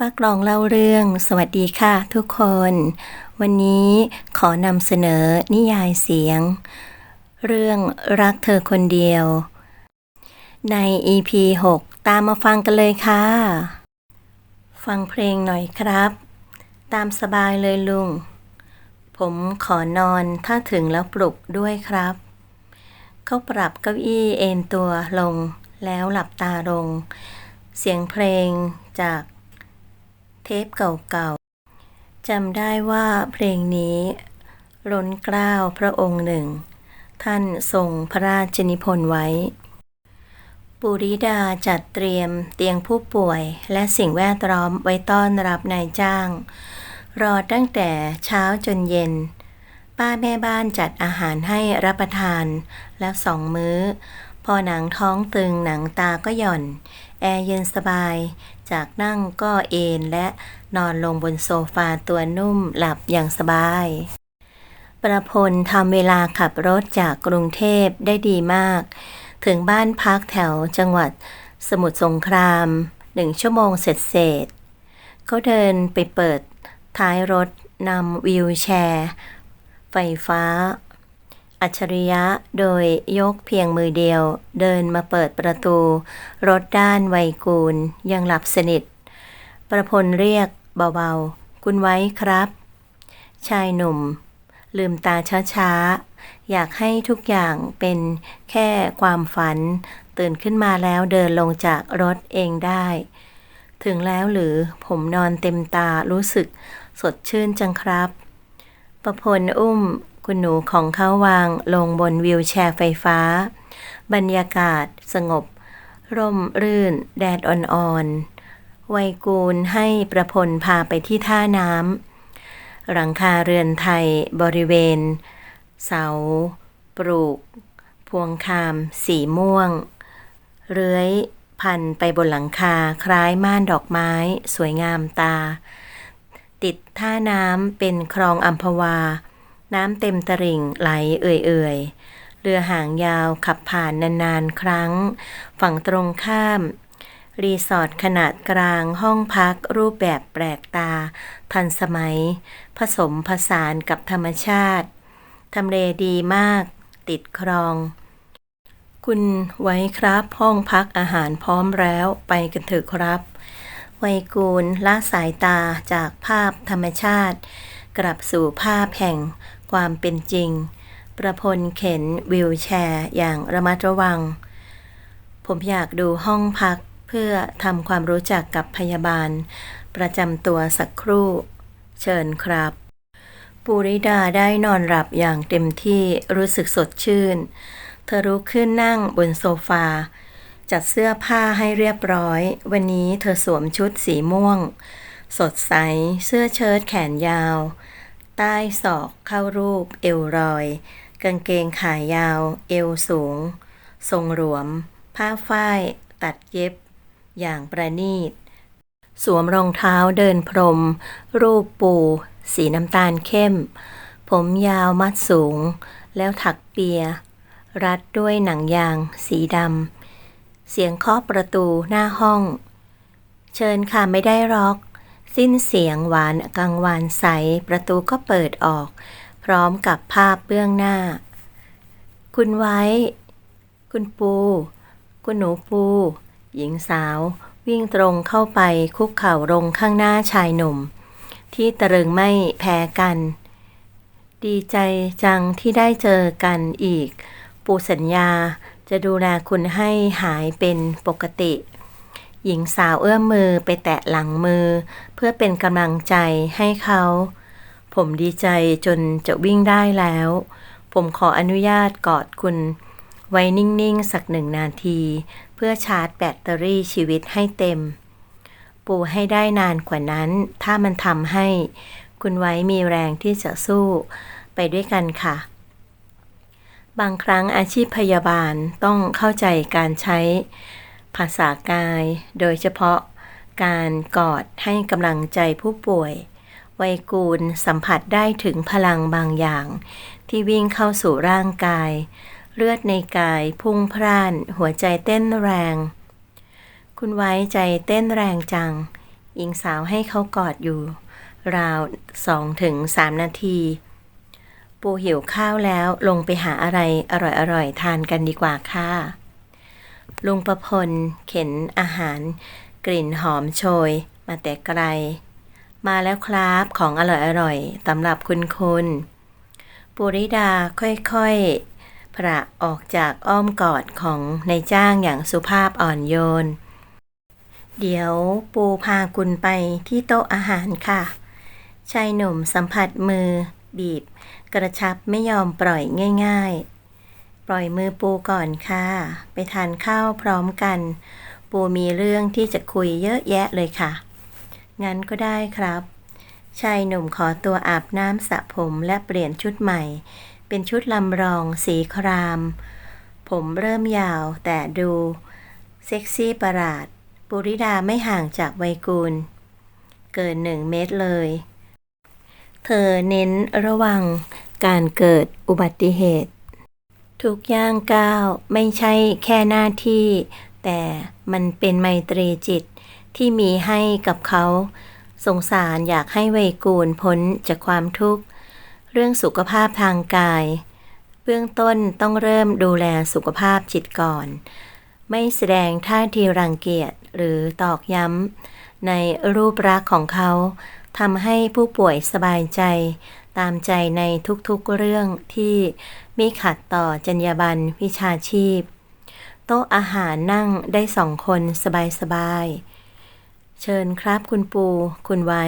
ป้ากลองเล่าเรื่อง สวัสดีค่ะทุกคน วันนี้ขอนำเสนอนิยายเสียง เรื่องรักเธอคนเดียว ใน EP 6 ตามมาฟังกันเลยค่ะ ฟังเพลงหน่อยครับ ตามสบายเลยลุง ผมขอนอนถ้าถึงแล้วปลุกด้วยครับ เขาปรับเก้าอี้เอนตัวลง แล้วหลับตาลง เสียงเพลงจาก เทปเก่าๆจำได้ว่าเพลงนี้ล้นเกล้าวพระองค์หนึ่ง ท่านทรงพระราชนิพนธ์ไว้ ปุริดาจัดเตรียมเตียงผู้ป่วยและสิ่งแวดล้อมไว้ต้อนรับนายจ้าง รอตั้งแต่เช้าจนเย็น ป้าแม่บ้านจัดอาหารให้รับประทานแล้วสองมื้อ พอหนังท้องตึงหนังตาก็หย่อน แอร์เย็นสบาย จากนั่งก็เอนและนอนลงบนโซฟาตัวนุ่มหลับอย่างสบาย ประพลทำเวลาขับรถจากกรุงเทพได้ดีมาก ถึงบ้านพักแถวจังหวัดสมุทรสงครามหนึ่งชั่วโมงเสร็จเสร็จเขาเดินไปเปิดท้ายรถนำวิวแชร์ ไฟฟ้า อัจฉริยะโดยยกเพียงมือเดียว เดินมาเปิดประตู รถด้านไวยกูล ยังหลับสนิท ประพลเรียกเบาๆ คุณไว้ครับ ชายหนุ่ม ลืมตาช้าๆ อยากให้ทุกอย่างเป็นแค่ความฝัน ตื่นขึ้นมาแล้วเดินลงจากรถเองได้ ถึงแล้วหรือผมนอนเต็มตารู้สึกสดชื่นจังครับ ประพลอุ้ม คุณหนูของเขาวางลงบนวิวแชร์ไฟฟ้า บรรยากาศสงบ ร่มรื่น แดดอ่อนๆไวยกูลให้ประพลพาไปที่ท่าน้ำหลังคาเรือนไทยบริเวณ เสา ปลูก พวงคาม สีม่วง เลื้อยพันไปบนหลังคาคล้ายม่านดอกไม้ สวยงามตา ติดท่าน้ำเป็นคลองอัมพวา น้ำเต็มตลิ่งไหลเอื่อยๆ เรือหางยาวขับผ่านนานๆ ครั้ง ฝั่งตรงข้าม รีสอร์ทขนาดกลางห้องพักรูปแบบแปลกตา ทันสมัย ผสมผสานกับธรรมชาติ ทำเลดีมาก ติดคลอง คุณไว้ครับห้องพักอาหารพร้อมแล้วไปกันเถอะครับไวยกูลละสายตาจากภาพธรรมชาติ กลับสู่ภาพแห่ง ความเป็นจริง ประพลเข็นวิวแชร์ อย่างระมัดระวัง ผมอยากดูห้องพักเพื่อทำความรู้จักกับพยาบาล ประจำตัวสักครู่ เชิญครับ ปูริดาได้นอนหลับอย่างเต็มที่รู้สึกสดชื่น เธอลุกขึ้นนั่งบนโซฟา จัดเสื้อผ้าให้เรียบร้อย วันนี้เธอสวมชุดสีม่วง สดใส เสื้อเชิ้ตแขนยาว ใต้ศอกเข้ารูปเอวรอย กางเกงขายาว เอวสูง ทรงหลวม ผ้าฝ้ายตัดเย็บ อย่างประณีต สวมรองเท้าเดินพรม รูปปู สีน้ำตาลเข้ม ผมยาวมัดสูง แล้วถักเปีย รัดด้วยหนังยาง สีดำเสียงเคาะประตูหน้าห้อง เชิญค่ะไม่ได้ร็อก สิ้นเสียงหวานกังวานใส ประตูก็เปิดออก พร้อมกับภาพเบื้องหน้า คุณไว้ คุณปู คุณหนูปู หญิงสาว วิ่งตรงเข้าไปคุกเข่าลงข้างหน้าชายหนุ่ม ที่ตรึงไม่แพ้กัน ดีใจจังที่ได้เจอกันอีก ปูสัญญาจะดูแลคุณให้หายเป็นปกติ หญิงสาวเอื้อมมือไปแตะหลังมือ เพื่อเป็นกำลังใจให้เขา ผมดีใจจนจะวิ่งได้แล้ว ผมขออนุญาตกอดคุณ ไว้นิ่ง ๆ สักหนึ่งนาที เพื่อชาร์จแบตเตอรี่ชีวิตให้เต็ม ปูให้ได้นานกว่านั้น ถ้ามันทำให้ คุณไว้มีแรงที่จะสู้ไปด้วยกันค่ะ บางครั้งอาชีพพยาบาลต้องเข้าใจการใช้ ภาษากาย โดยเฉพาะการกอดให้กำลังใจผู้ป่วยไวยกูลสัมผัสได้ถึงพลังบางอย่าง ที่วิ่งเข้าสู่ร่างกาย เลือดในกายพุ่งพร่าน หัวใจเต้นแรง คุณไว้ใจเต้นแรงจัง หญิงสาวให้เขากอดอยู่ ราวสองถึงสามนาที ปูหิวข้าวแล้วลงไปหาอะไรอร่อยๆ ทานกันดีกว่าค่ะ ลุงประพล เข็นอาหาร กลิ่นหอมโชย มาแต่ไกล มาแล้วครับของอร่อยๆสำหรับคุณคุณปุริดาค่อยๆพระออกจากอ้อมกอดของนายจ้างอย่างสุภาพอ่อนโยน เดี๋ยวปูพาคุณไปที่โต๊ะอาหารค่ะ ชายหนุ่มสัมผัสมือ บีบ กระชับไม่ยอมปล่อยง่าย ๆ ปล่อยมือปูก่อนค่ะ ไปทานข้าวพร้อมกัน ปูมีเรื่องที่จะคุยเยอะแยะเลยค่ะ งั้นก็ได้ครับ ชายหนุ่มขอตัวอาบน้ำสระผมและเปลี่ยนชุดใหม่ เป็นชุดลำรองสีคราม ผมเริ่มยาวแต่ดูเซ็กซี่ประหลาด ปุริดาไม่ห่างจากไวยกูล เกินหนึ่งเมตรเลย เธอเน้นระวังการเกิดอุบัติเหตุ ทุกย่างก้าวไม่ใช่แค่หน้าที่ แต่มันเป็นไมตรีจิตที่มีให้กับเขา สงสารอยากให้ไวกูลพ้นจากความทุกข์ เรื่องสุขภาพทางกาย เบื้องต้นต้องเริ่มดูแลสุขภาพจิตก่อน ไม่แสดงท่าทีรังเกียจหรือตอกย้ำในรูปรักษ์ของเขาทำให้ผู้ป่วยสบายใจ ตามใจในทุกๆเรื่องที่มิขัดต่อจรรยาบรรณวิชาชีพ โต๊ะอาหารนั่งได้สองคนสบายๆ เชิญครับคุณปูคุณไว้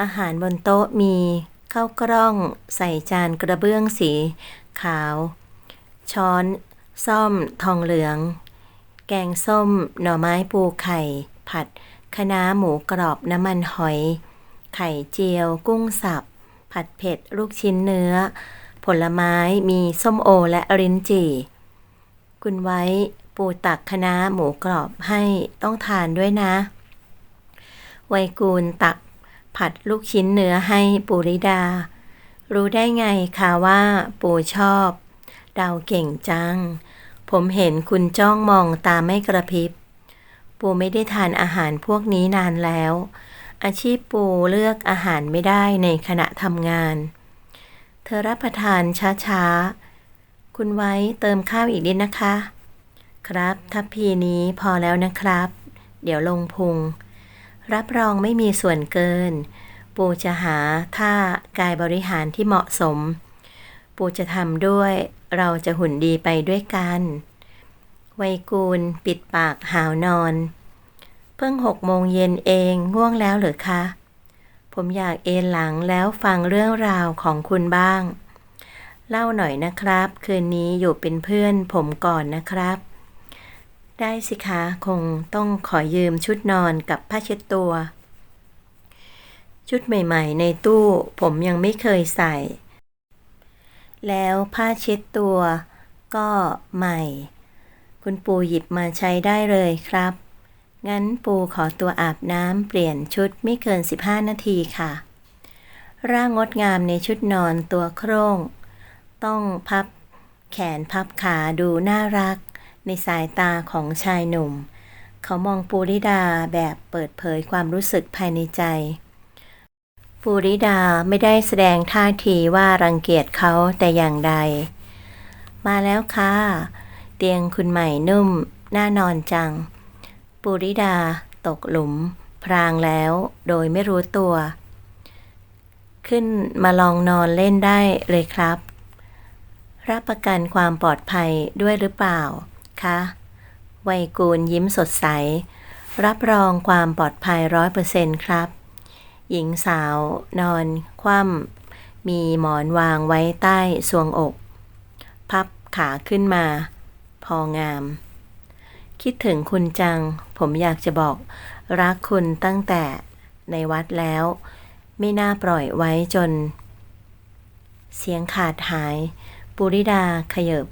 อาหารบนโต๊ะมีข้าวกล้องใส่จานกระเบื้องสี ขาว ช้อนซ่อมทองเหลือง แกงส้มหน่อไม้ปูไข่ ผัดคะน้าหมูกรอบน้ำมันหอย ไข่เจียวกุ้งสับ ผัดเผ็ด ลูกชิ้นเนื้อ ผลไม้มีส้มโอและรินจี่ คุณไว้ปูตักคณะหมูกรอบให้ต้องทานด้วยนะ ไวกูลตักผัดลูกชิ้นเนื้อให้ปูริดา รู้ได้ไงคะว่าปูชอบเดาเก่งจัง ผมเห็นคุณจ้องมองตาไม่กระพริบ ปูไม่ได้ทานอาหารพวกนี้นานแล้ว อาชีพปูเลือกอาหารไม่ได้ในขณะทำงาน เธอรับประทานช้าๆ คุณไว้เติมข้าวอีกนิดนะคะ ครับทัพพีนี้พอแล้วนะครับ เดี๋ยวลงพุง รับรองไม่มีส่วนเกิน ปูจะหาท่ากายบริหารที่เหมาะสม ปูจะทำด้วยเราจะหุ่นดีไปด้วยกัน ไวกูลปิดปากหาวนอน เพิ่งหกโมงเย็นเองง่วงแล้วหรือคะ ผมอยากเอนหลังแล้วฟังเรื่องราวของคุณบ้าง เล่าหน่อยนะครับ คืนนี้อยู่เป็นเพื่อนผมก่อนนะครับ ได้สิคะ คงต้องขอยืมชุดนอนกับผ้าเช็ดตัว ชุดใหม่ๆ ในตู้ผมยังไม่เคยใส่ แล้วผ้าเช็ดตัวก็ใหม่ คุณปู่หยิบมาใช้ได้เลยครับ งั้นปูขอตัวอาบน้ำเปลี่ยนชุดไม่เกิน 15 นาทีค่ะ ร่างงดงามในชุดนอนตัวโคร่งต้องพับแขนพับขาดูน่ารัก ในสายตาของชายหนุ่ม เขามองปูริดาแบบเปิดเผยความรู้สึกภายในใจ ปูริดาไม่ได้แสดงท่าทีว่ารังเกียจเขาแต่อย่างใด มาแล้วค่ะ เตียงคุณใหม่นุ่ม น่านอนจัง ปูริดาตกหลุม พรางแล้วโดยไม่รู้ตัว ขึ้นมาลองนอนเล่นได้เลยครับ รับประกันความปลอดภัยด้วยหรือเปล่า คะไวยกูลยิ้มสดใส รับรองความปลอดภัยร้อยเปอร์เซ็นต์ครับ หญิงสาวนอนคว่ำมีหมอนวางไว้ใต้ทรวงอก พับขาขึ้นมา พองาม คิดถึงคุณจัง ผมอยากจะบอก รักคุณตั้งแต่ในวัดแล้ว ไม่น่าปล่อยไว้จน เสียงขาดหาย ปุริดาขยบ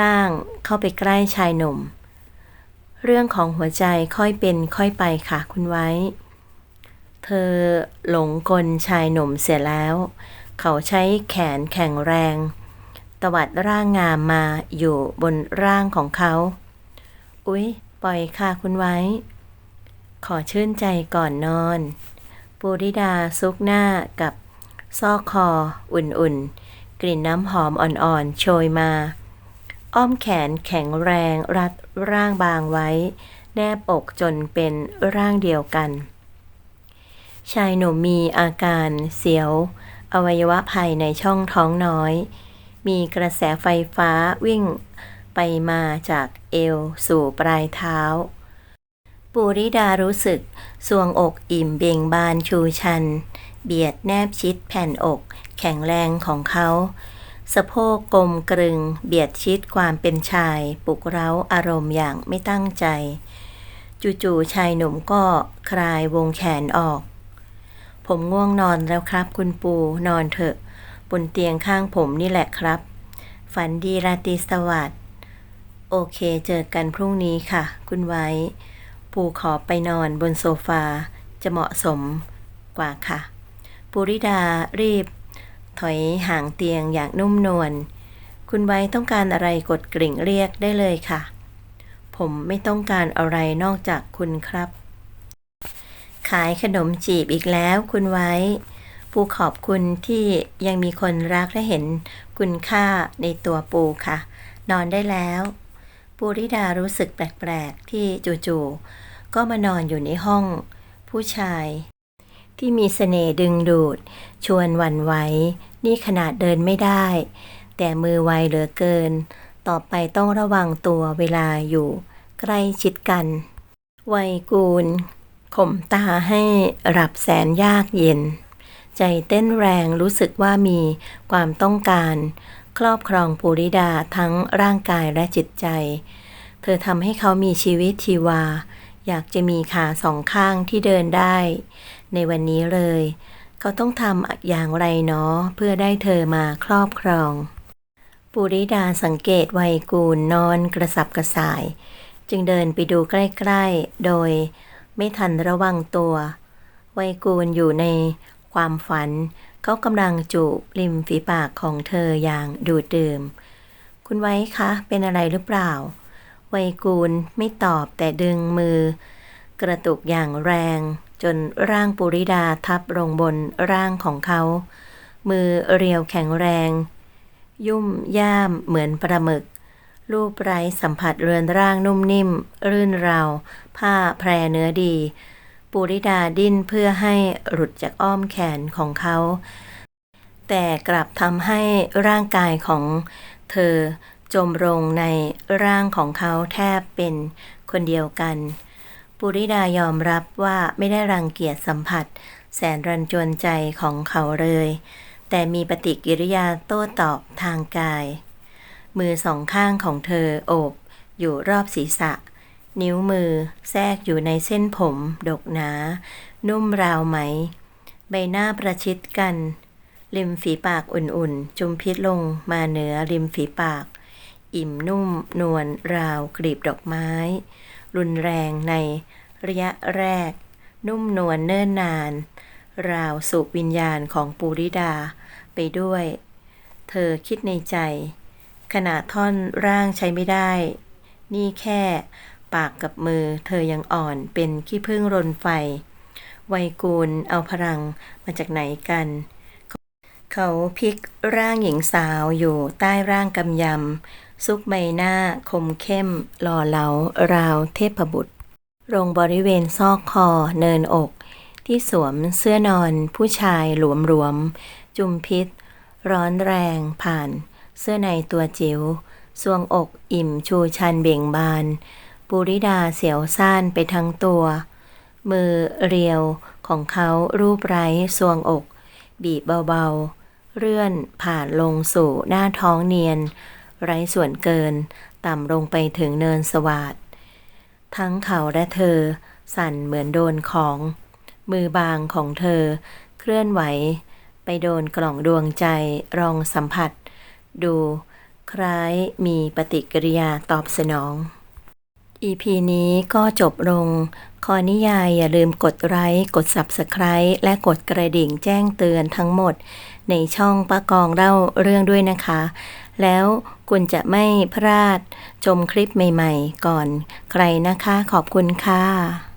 ร่างเข้าไปใกล้ชายหนุ่ม เรื่องของหัวใจค่อยเป็นค่อยไปค่ะคุณไว้ เธอหลงกลชายหนุ่มเสียแล้ว เขาใช้แขนแข็งแรง ตวัดร่างงามมาอยู่บนร่างของเขา อุ๊ย ปล่อยค่ะคุณไว้ ขอชื่นใจก่อนนอน ปูริดาซุกหน้ากับซอกคอ อุ่นๆ กลิ่นน้ำหอมอ่อนๆ โชยมา อ้อมแขนแข็งแรงรัดร่างบางไว้ แนบอกจนเป็นร่างเดียวกัน ชายหนุ่มมีอาการเสียว อวัยวะภายในช่องท้องน้อย มีกระแสไฟฟ้าวิ่ง ไปมาจากเอวสู่ปลายเท้าปูริดารู้สึกสวงอกอิ่มเบ่งบานชูชัน เบียดแนบชิดแผ่นอกแข็งแรงของเขา สะโพกกลมกรึง เบียดชิดความเป็นชาย ปลุกเร้าอารมณ์อย่างไม่ตั้งใจ จู่ๆชายหนุ่มก็คลายวงแขนออก ผมง่วงนอนแล้วครับคุณปูนอนเถอะ บนเตียงข้างผมนี่แหละครับ ฝันดีราตรีสวัสดิ์ โอเค เจอกันพรุ่งนี้ค่ะ คุณไว้ ปูขอไปนอนบนโซฟา จะเหมาะสมกว่าค่ะ ปุริดารีบ ถอยห่างเตียงอย่างนุ่มนวล คุณไว้ต้องการอะไรกดกริ่งเรียกได้เลยค่ะ ผมไม่ต้องการอะไรนอกจากคุณครับ ขายขนมจีบอีกแล้ว คุณไว้ ปูขอบคุณที่ยังมีคนรักและเห็นคุณค่าในตัวปูค่ะ นอนได้แล้ว ปูริดารู้สึกแปลกๆ ที่จู่ๆก็มานอนอยู่ในห้อง ผู้ชาย ที่มีเสน่ห์ดึงดูด ชวนหวั่นไหวนี่ขนาดเดินไม่ได้ แต่มือไวเหลือเกิน ต่อไปต้องระวังตัวเวลาอยู่ ใกล้ชิดกัน ไวยกูลข่มตาให้หลับแสนยากเย็น ใจเต้นแรงรู้สึกว่ามีความต้องการ ครอบครองปูริดาทั้งร่างกายและจิตใจ เธอทำให้เขามีชีวิตชีวา อยากจะมีขาสองข้างที่เดินได้ ในวันนี้เลย เขาต้องทำอย่างไรเนาะเพื่อได้เธอมาครอบครอง ปุริดาสังเกตไวยกูลนอนกระสับกระส่าย จึงเดินไปดูใกล้ ๆ โดยไม่ทันระวังตัว ไวยกูลอยู่ในความฝัน เขากำลังจูบริมฝีปากของเธออย่างดูดดื่ม คุณไว้คะเป็นอะไรหรือเปล่า ไวกูลไม่ตอบแต่ดึงมือ กระตุกอย่างแรง จนร่างปุริดาทับลงบนร่างของเขา มือเรียวแข็งแรง ยุ่มย่ามเหมือนปลาหมึกรูปไร้สัมผัสเรือนร่างนุ่มนิ่ม รื่นราวผ้าแพรเนื้อดี ปุริดาดิ้นเพื่อให้หลุดจากอ้อมแขนของเขา แต่กลับทำให้ร่างกายของเธอจมลงในร่างของเขาแทบเป็นคนเดียวกัน ปุริดายอมรับว่าไม่ได้รังเกียจสัมผัส แสนรันจวนใจของเขาเลย แต่มีปฏิกิริยาโต้ตอบทางกาย มือสองข้างของเธอโอบอยู่รอบศีรษะ นิ้วมือแทรกอยู่ในเส้นผมดกหนา นุ่มราวไหม ใบหน้าประชิดกัน ริมฝีปากอุ่นๆ จุมพิษลงมาเหนือริมฝีปาก อิ่มนุ่มนวลราวกลีบดอกไม้ รุนแรงในระยะแรก นุ่มนวลเนิ่นนาน ราวสูบวิญญาณของปูริดาไปด้วย เธอคิดในใจขณะท่อนร่างใช้ไม่ได้ นี่แค่ ปากกับมือ เธอยังอ่อนเป็นขี้พึ่งรนไฟ ไวยกูลเอาพลังมาจากไหนกัน เขาพลิกร่างหญิงสาวอยู่ใต้ร่างกำยำ ซุกใบหน้าคมเข้ม หล่อเหลาราวเทพบุตรลงบริเวณซอกคอเนินอก ที่สวมเสื้อนอนผู้ชายหลวมๆ จุมพิษ ร้อนแรงผ่าน เสื้อในตัวจิ๋วสวงอกอิ่มชูชันเบ่งบาน ปุริดาเสียวซ่านไปทั้งตัว มือเรียวของเขารูปไร้สวงอก บีบเบาๆ เลื่อนผ่านลงสู่หน้าท้องเนียน ไร้ส่วนเกิน ต่ำลงไปถึงเนินสวาดทั้งเขาและเธอ สั่นเหมือนโดนของ มือบางของเธอ เคลื่อนไหว ไปโดนกล่องดวงใจรองสัมผัส ดู คล้ายมีปฏิกิริยาตอบสนอง EP นี้ก็จบลงขอนิยายอย่าลืมกดไลค์กด Subscribe และกดกระดิ่งแจ้งเตือนทั้งหมด ในช่องป้ากองเล่าเรื่องด้วยนะคะ แล้วคุณจะไม่พลาดชมคลิปใหม่ๆ ก่อนใครนะคะ ขอบคุณค่ะ